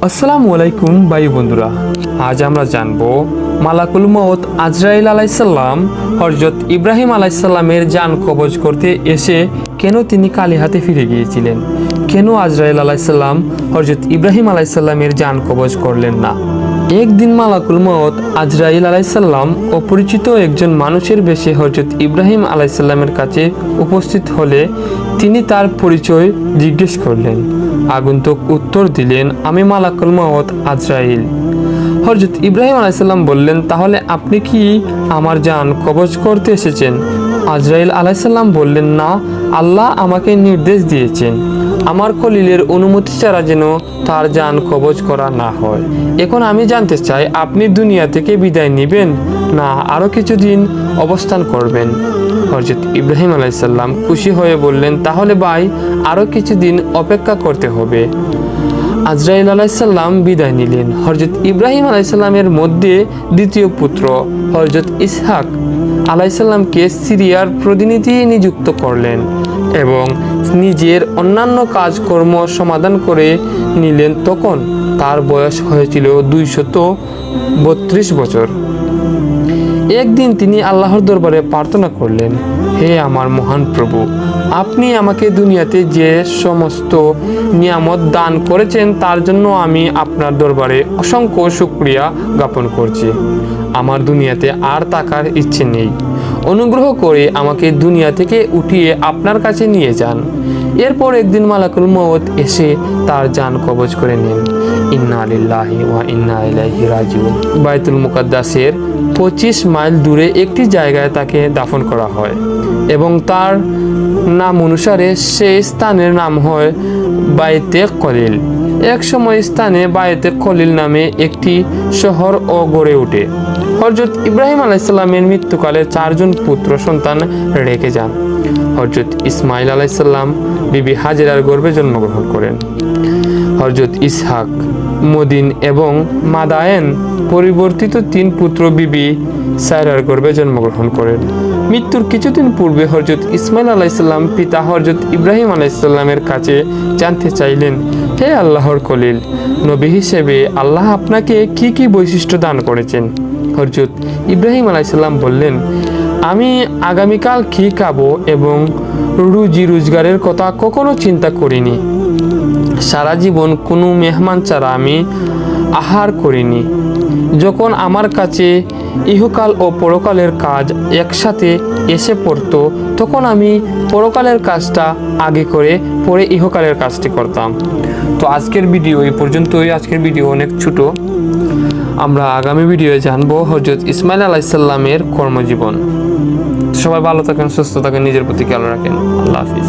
আসসালামু আলাইকুম, ভাই বন্ধুরা। আজ আমরা জানব মালাকুল মত আজরাইল আলাইসাল্লাম হরজত ইব্রাহিম আলাইসাল্লামের যান কবজ করতে এসে কেন তিনি কালী হাতে ফিরে গিয়েছিলেন? কেন আজরাইল আলাইসাল্লাম হরজত ইব্রাহিম আলাইসাল্লামের যান কবজ করলেন না? একদিন মালাকুল মত আজরাইল আলাইসাল্লাম অপরিচিত একজন মানুষের বেশে হরজত ইব্রাহিম আলাইসাল্লামের কাছে উপস্থিত হলে তিনি তার পরিচয় জিজ্ঞেস করলেন। আগন্তুক উত্তর দিলেন, আমি মালাকুল মত আজরাইল। হরজত ইব্রাহিম আলাইসাল্লাম বললেন, তাহলে আপনি কি আমার যান কবজ করতে এসেছেন? আজরাইল আলাইসাল্লাম বললেন, না, আল্লাহ আমাকে নির্দেশ দিয়েছেন। আমার কলিলের অনুমতি ছাড়া যেন তার যান কবজ করা না হয়। এখন আমি জানতে চাই, আপনি দুনিয়া থেকে বিদায় নেবেন না আরও কিছুদিন অবস্থান করবেন? হরজত ইব্রাহিম আলাইসাল্লাম খুশি হয়ে বললেন, তাহলে ভাই, আরও কিছুদিন অপেক্ষা করতে হবে। আজরাইল আলাইসাল্লাম বিদায় নিলেন। হরজত ইব্রাহিম আলাইসাল্লামের মধ্যে দ্বিতীয় পুত্র হরজত ইসহাক আলাইসাল্লামকে সিরিয়ার প্রতিনিধি নিযুক্ত করলেন। এবং নিজের অন্যান্য কাজকর্ম সমাধান করে নিলেন তখন। তার বয়স হয়েছিল দুইশত বত্রিশ বছর। একদিন তিনি আল্লাহর দরবারে প্রার্থনা করলেন, হে আমার মহান প্রভু, আপনি আমাকে দুনিয়াতে যে সমস্ত নিয়ামত দান করেছেন, তার জন্য আমি আপনার দরবারে অসংখ্য শুক্রিয়া জ্ঞাপন করছি। আমার দুনিয়াতে আর তাকার ইচ্ছে নেই। অনুগ্রহ করে আমাকে দুনিয়া থেকে উঠিয়ে আপনার কাছে নিয়ে যান। এরপর একদিন মালাকুল মৌত এসে তার যান কবজ করে নেন। ইন্না আলিল্লাহি ওয়া ইন্না ইলাইহি রাজিউন। বাইতুল মুকাদ্দাসের পঁচিশ মাইল দূরে একটি জায়গায় তাকে দাফন করা হয় এবং তার নাম অনুসারে সেই স্থানের নাম হয় বাইতে কলিল এক সময় স্থানে বায়েতে কলিল নামে একটি শহর ও গড়ে ওঠে। হজরত ইব্রাহিম আলাইসাল্লামের মৃত্যুকালে চারজন পুত্র সন্তান রেখে যান। হজরত ইসমাইল আলাইসাল্লাম বিবি হাজেরার গর্ভে জন্মগ্রহণ করেন। হজরত ইসহাক, মদিন এবং মাদায়েন পরিবর্তিত তিন পুত্র বিবি সায়রার গর্ভে জন্মগ্রহণ করেন। মৃত্যুর কিছুদিন পূর্বে হজরত ইসমাইল আলাইসাল্লাম পিতা হজরত ইব্রাহিম আলাইসাল্লামের কাছে জানতে চাইলেন, হে আল্লাহর কলিল নবী হিসেবে আল্লাহ আপনাকে কি কি বৈশিষ্ট্য দান করেছেন? হজরত ইব্রাহিম আলাইসাল্লাম বললেন, আমি আগামীকাল কি খাব এবং রুজি রোজগারের কথা কখনো চিন্তা করিনি। সারা জীবন কোনো মেহমান ছাড়া আমি আহার করিনি। যখন আমার কাছে ইহকাল ও পরকালের কাজ একসাথে এসে পড়তো, তখন আমি পরকালের কাজটা আগে করে পরে ইহকালের কাজটি করতাম। তো আজকের ভিডিও এই পর্যন্তই। আজকের ভিডিও অনেক ছোট। আমরা আগামী ভিডিওয়ে জানব হজরত ইসমাইল আলাইসাল্লামের কর্মজীবন। সবাই ভালো থাকেন, সুস্থ থাকেন, নিজের প্রতি খেয়াল রাখেন। আল্লাহ হাফিজ।